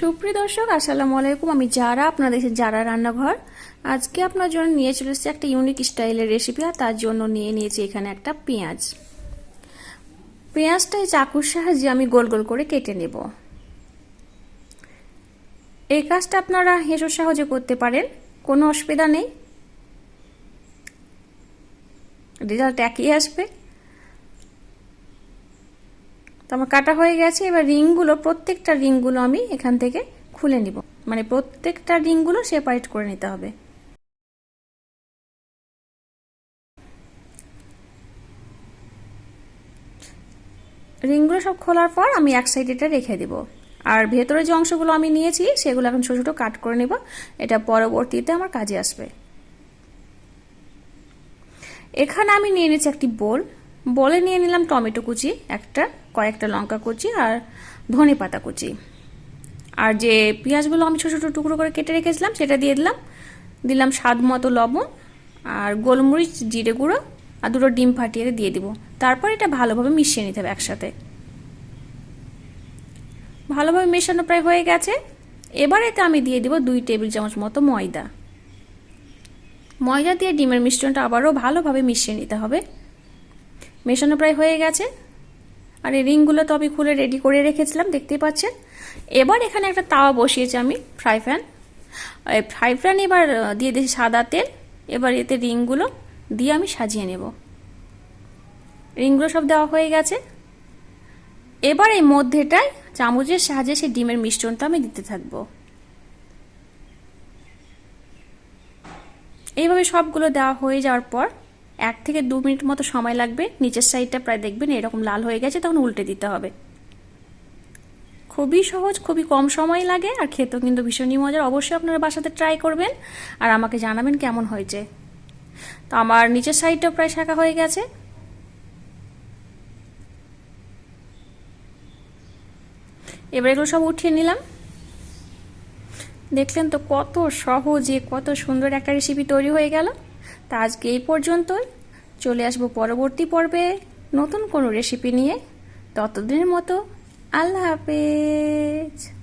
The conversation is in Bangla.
সুপ্রিয় দর্শক, আসসালামু আলাইকুম। আমি যারা আপনারা দেখছেন যারা রান্নাঘর। আজকে আপনার জন্য নিয়ে চলে এসেছি একটা ইউনিক স্টাইলের রেসিপি, আর তার জন্য নিয়ে নিয়েছি এখানে একটা পেঁয়াজ। পেঁয়াজটা এই চাকুর সাহায্যে আমি গোল গোল করে কেটে নেব। এই কাজটা আপনারা হেঁসোর সাহায্যে করতে পারেন, কোনো অসুবিধা নেই। রেজাল্ট একই আসবে। তো আমার কাটা হয়ে গেছে, এবার রিংগুলো, প্রত্যেকটা রিংগুলো আমি এখান থেকে খুলে নিব। মানে প্রত্যেকটা রিংগুলো সেপারেট করে নিতে হবে। রিংগুলো সব খোলার পর আমি এক সাইড এটা রেখে দেব। আর ভেতরে যে অংশগুলো আমি নিয়েছি, সেগুলো এখন ছোটো ছোটো কাট করে নেব। এটা পরবর্তীতে আমার কাজে আসবে। এখানে আমি নিয়ে নিয়েছি একটি বোল। বলে নিয়ে নিলাম টমেটো কুচি, একটা, কয়েকটা লঙ্কা কুচি আর ধনে পাতা কুচি। আর যে পেঁয়াজগুলো আমি ছোটো ছোটো টুকরো করে কেটে রেখেছিলাম, সেটা দিয়ে দিলাম। দিলাম স্বাদ মতো লবণ আর গোলমরিচ, জিরে গুঁড়ো আর দুটো ডিম ফাটিয়ে দিয়ে দিব। তারপর এটা ভালোভাবে মিশিয়ে নিতে হবে একসাথে। ভালোভাবে মেশানো প্রায় হয়ে গেছে। এবার এতে আমি দিয়ে দিব দুই টেবিল চামচ মতো ময়দা। ময়দা দিয়ে ডিমের মিশ্রণটা আবারও ভালোভাবে মিশিয়ে নিতে হবে। মেশানো প্রায় হয়ে গেছে। আর এই রিংগুলো তো আমি খুলে রেডি করে রেখেছিলাম, দেখতেই পাচ্ছেন। এবার এখানে একটা তাওয়া বসিয়েছি আমি ফ্রাই প্যান ফ্রাই প্যান এবার দিয়ে দিয়েছি সাদা তেল। এবার এতে রিংগুলো দিয়ে আমি সাজিয়ে নেব। রিংগুলো সব দেওয়া হয়ে গেছে। এবার এই মধ্যেটায় চামচের সাহায্যে সেই ডিমের মিশ্রণটা আমি দিতে থাকব। এইভাবে সবগুলো দেওয়া হয়ে যাওয়ার পর এক থেকে দু মিনিট মতো সময় লাগবে। নিচের সাইডটা প্রায় দেখবেন এরকম লাল হয়ে গেছে, তখন উল্টে দিতে হবে। খুবই সহজ, খুবই কম সময় লাগে, আর খেতেও কিন্তু ভীষণই মজার। অবশ্যই আপনারা বাসাতে ট্রাই করবেন, আর আমাকে জানাবেন কেমন হয়েছে। তো আমার নিচের সাইডটা প্রায় শাখা হয়ে গেছে। এবার এগুলো সব উঠিয়ে নিলাম। দেখলেন তো কত সহজে, কত সুন্দর একটা রেসিপি তৈরি হয়ে গেল। তা আজকে এই পর্যন্তই। চলে আসব পরবর্তী পর্বে নতুন কোনো রেসিপি নিয়ে। ততদিনের মতো আল্লাহ হাফেজ।